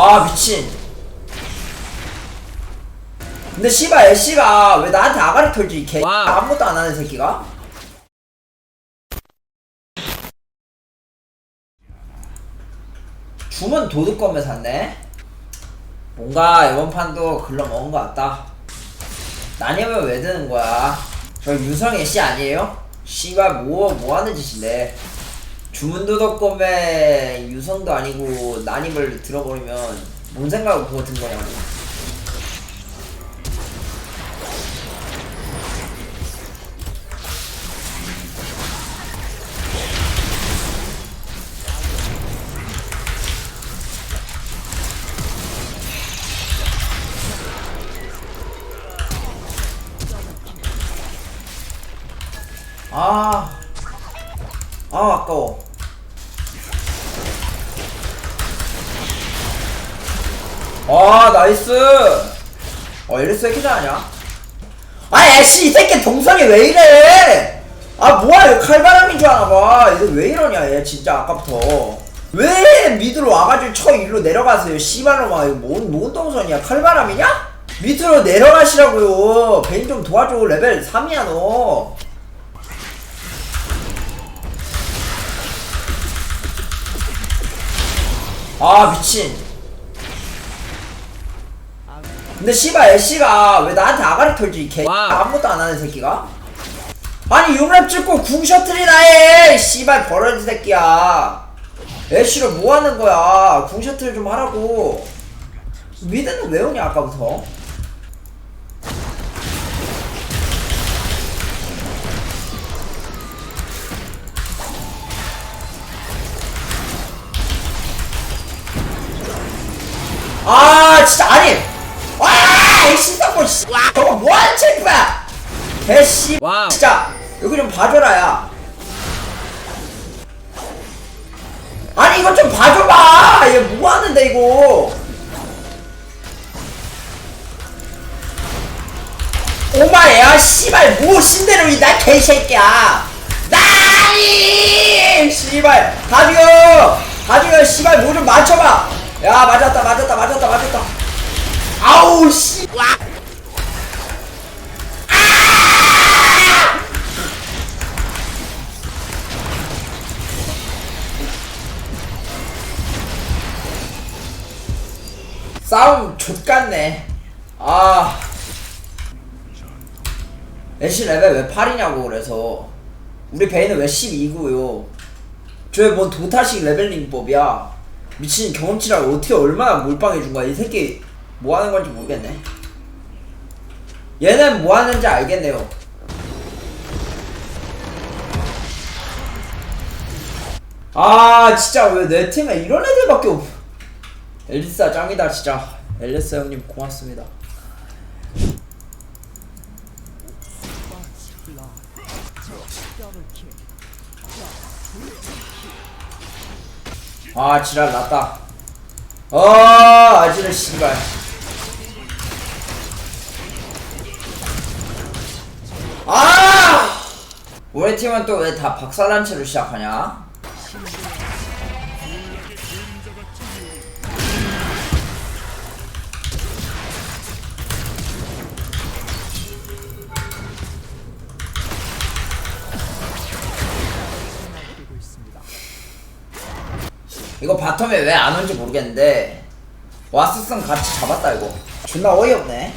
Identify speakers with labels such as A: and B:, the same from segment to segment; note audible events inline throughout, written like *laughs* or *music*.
A: 아 미친. 근데 씨발 애쉬가 왜 나한테 아가리 털지 개?
B: 와.
A: 아무것도 안 하는 새끼가. 주문 도둑 건매 샀네. 뭔가 이번 판도 글러 먹은 것 같다. 나뉘면 왜 드는 거야? 저 유성 애쉬 아니에요? 씨발 뭐, 뭐 하는 짓인데 주문도 덕검에 유성도 아니고 난입을 들어버리면 뭔 생각을 그거 든 거냐고 아, 아 아까워. 아 나이스. 어 이래서 새끼 잘하냐? 아 애씨 이 새끼 동선이 왜 이래? 아 뭐야 얘 칼바람인 줄 아나봐. 얘왜 이러냐 얘 진짜 아까부터. 왜 미드로 와가지고 쳐 일로 내려가세요 씨발로마 이거 뭔, 뭔 동선이야 칼바람이냐? 밑으로 내려가시라고요 베인 좀 도와줘 레벨 3이야 너 아 미친 근데 씨발 애쉬가 왜 나한테 아가리 털지 개
B: 와.
A: 아무것도 안 하는 새끼가? 아니 6렙 찍고 궁 셔틀이나 해 씨발 버러지 새끼야. 애쉬를 뭐 하는 거야? 궁 셔틀 좀 하라고. 미드는 왜 오냐 아까부터? 아 진짜 아니 와 이 신상고 씨 저거 뭐하는 챔프야? 개씨.
B: 와우.
A: 진짜 여기 좀 봐줘라 야. 아니 이거 좀 봐줘봐. 얘 뭐하는데 이거? 오마야 씨발 뭐 신대로이다 개새끼야. 나이! 씨발 다 죽여 다 죽여 씨발 뭐 좀 맞춰봐. 야 맞았다 맞았다 맞았다 맞았다 아우 씨. 싸움 족같네. 아. 애쉬 레벨 왜 8이냐고 그래서. 우리 베인은 왜 12고요? 저게 뭔 도타식 레벨링법이야? 미친 경험치를 어떻게 얼마나 몰빵해 준 거야 이 새끼 뭐 하는 건지 모르겠네. 얘는 뭐 하는지 알겠네요. 아 진짜 왜 내 팀에 이런 애들밖에 없 엘리사 짱이다 진짜. 엘리사 형님 고맙습니다. 아 지랄 났다. 어 아지를 씨발 아! 우리 팀은 또 왜 다 박살난 채로 시작하냐? 이거 바텀에 왜 안 온지 모르겠는데 와스슨 같이 잡았다 이거. 존나 어이없네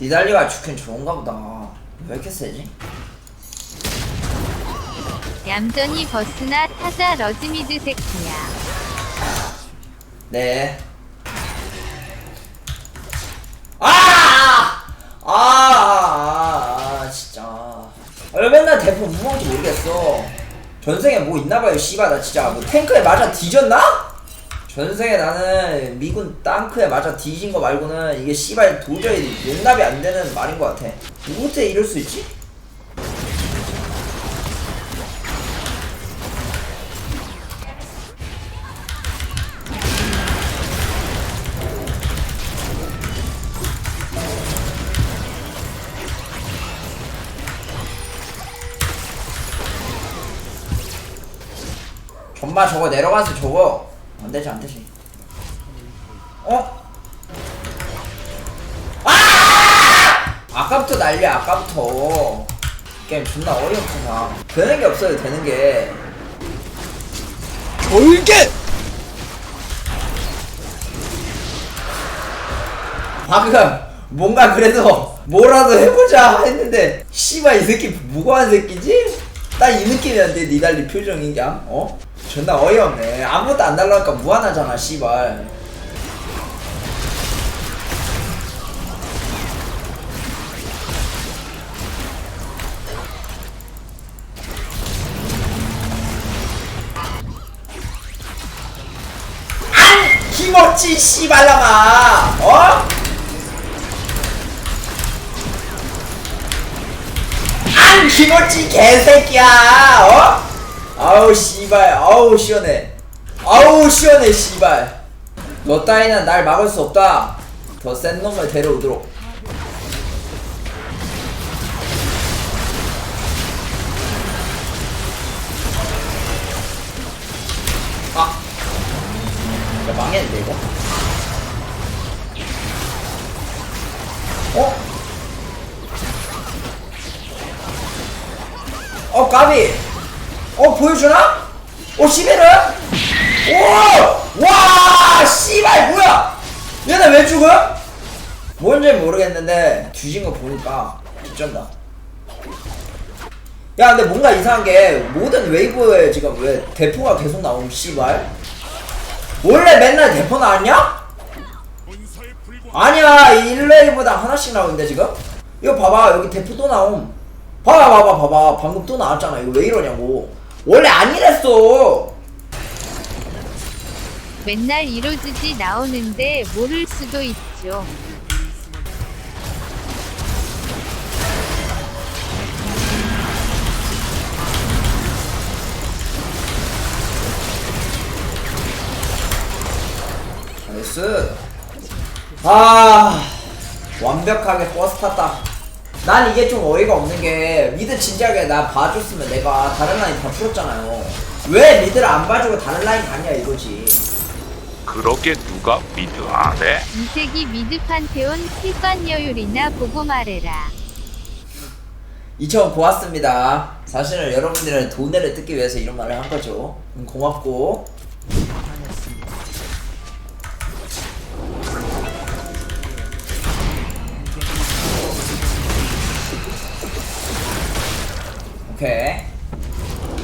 A: 니달리가 죽긴 좋은가 보다 왜 이렇게 세지?
C: 얌전히 버스나 타자 러지미드 새끼야.
A: 네. 아! 아! 아! 아, 아, 진짜. 왜 맨날 대포 무먹지 모르겠어. 전생에 뭐 있나봐요, 씨발. 나 진짜 뭐 탱크에 맞아 뒤졌나? 전생에 나는 미군 땅크에 맞아 뒤진 거 말고는 이게 씨발 도저히 용납이 안 되는 말인 것 같아. 누구한테 이럴 수 있지? 엄마 저거 내려가서 저거 안 되지 안 되지 어? 아! 아까부터 난리야 아까부터 게임 존나 어이없구나 되는 게 없어요 되는 게
B: 돌게!
A: 방금 뭔가 그래도 뭐라도 해보자 했는데 씨발 이 새끼 무고한 새끼지? 딱 이 느낌이었는데 니달리 표정이 그냥 어? 존나 어이없네 아무것도 안 달라니까 무한하잖아 씨발 안 힘없지 씨발라마 어? 안 힘없지 개새끼야 어? 아우 씨발. 아우 시원해. 아우 시원해 씨발. 너 따위는 날 막을 수 없다. 더 센 놈을 데려오도록. 아. 야, 망했는데 이거? 어? 어 까비! 어 보여주나? 어 시베르? 오! 와 씨발 뭐야 얘네 왜 죽어? 뭔지 모르겠는데 뒤진 거 보니까 뒤쩐다 야 근데 뭔가 이상한 게 모든 웨이브에 지금 왜 대포가 계속 나옴 씨발 원래 맨날 대포 나왔냐? 아니야 1웨이브당 하나씩 나오는데 지금? 이거 봐봐 여기 대포 또 나옴 봐봐 봐봐 봐봐 방금 또 나왔잖아 이거 왜 이러냐고 원래 아니랬어.
C: 맨날 이로즈지 나오는데 모를 수도 있죠.
A: 나이스. 아 완벽하게 버스 탔다 난 이게 좀 어이가 없는 게 미드 진지하게 나 봐줬으면 내가 다른 라인 다 풀었잖아요. 왜 미드를 안 봐주고 다른 라인 가냐 이거지.
D: 그렇게 누가 미드 안 해?
C: 이세기 미드 판테온 필관여율이나 보고 말해라.
A: 2천 고맙습니다. 사실은 여러분들은 돈을 뜯기 위해서 이런 말을 한 거죠. 음, 고맙고 오케이.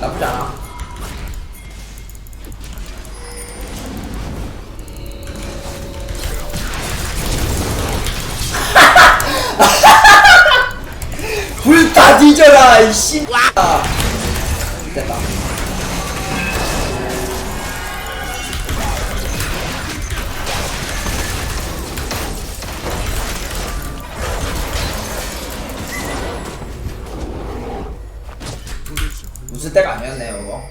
A: 나쁘지 않아. *laughs* 불다 뒤져라 이씨 때가 아니었네요 이거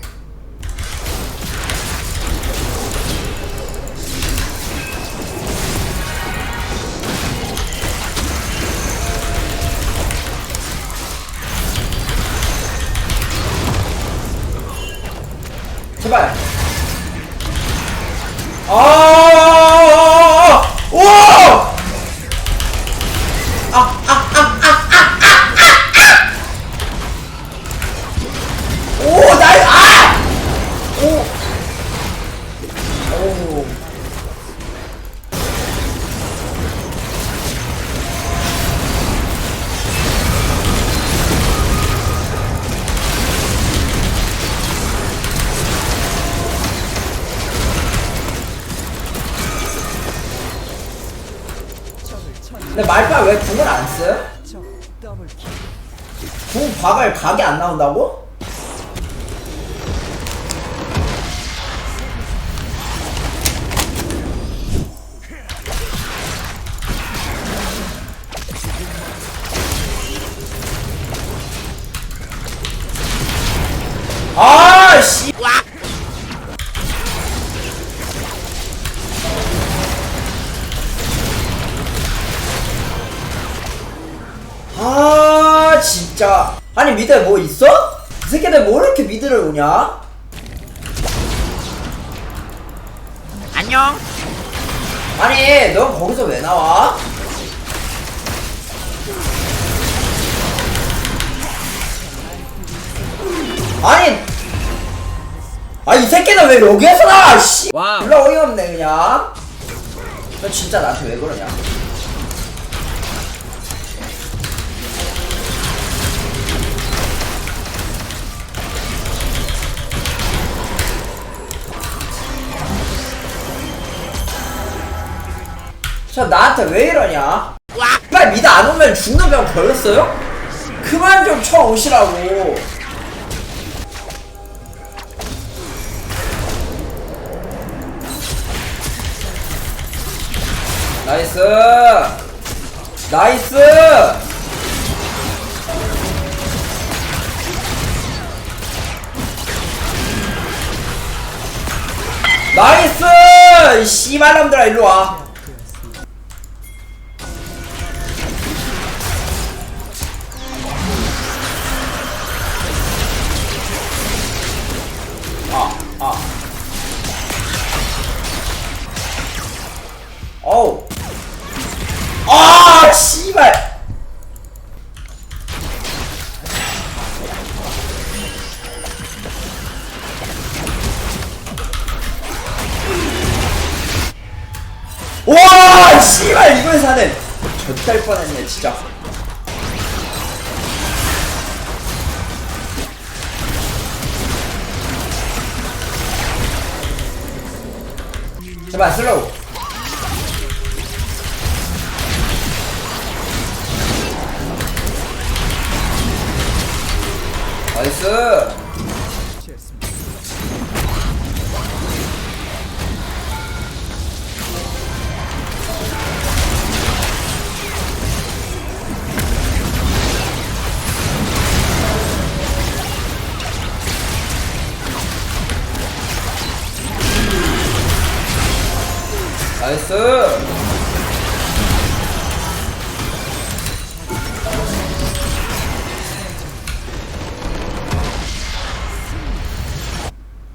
A: 제발. 아, 근데 말파 왜 궁을 안 써? 궁 박을 각이 안 나온다고? 아니 미드에 뭐 있어? 이 새끼들 뭐 이렇게 미드를 오냐?
B: 안녕.
A: 아니 넌 거기서 왜 나와? 아니 아이 새끼는 왜 여기에서 나와 씨
B: 와우.
A: 졸라 어이없네 그냥 너 진짜 나한테 왜 그러냐 저 나한테 왜 이러냐? 빨리 미드 안 오면 죽는 병 걸렸어요? 그만 좀 쳐오시라고. 나이스. 나이스. 나이스! 이 씨발놈들아 일로 와. 젖갈 뻔했네, 진짜. 제발 슬로우. 나이스.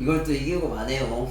A: 이걸 또 이기고 마네요.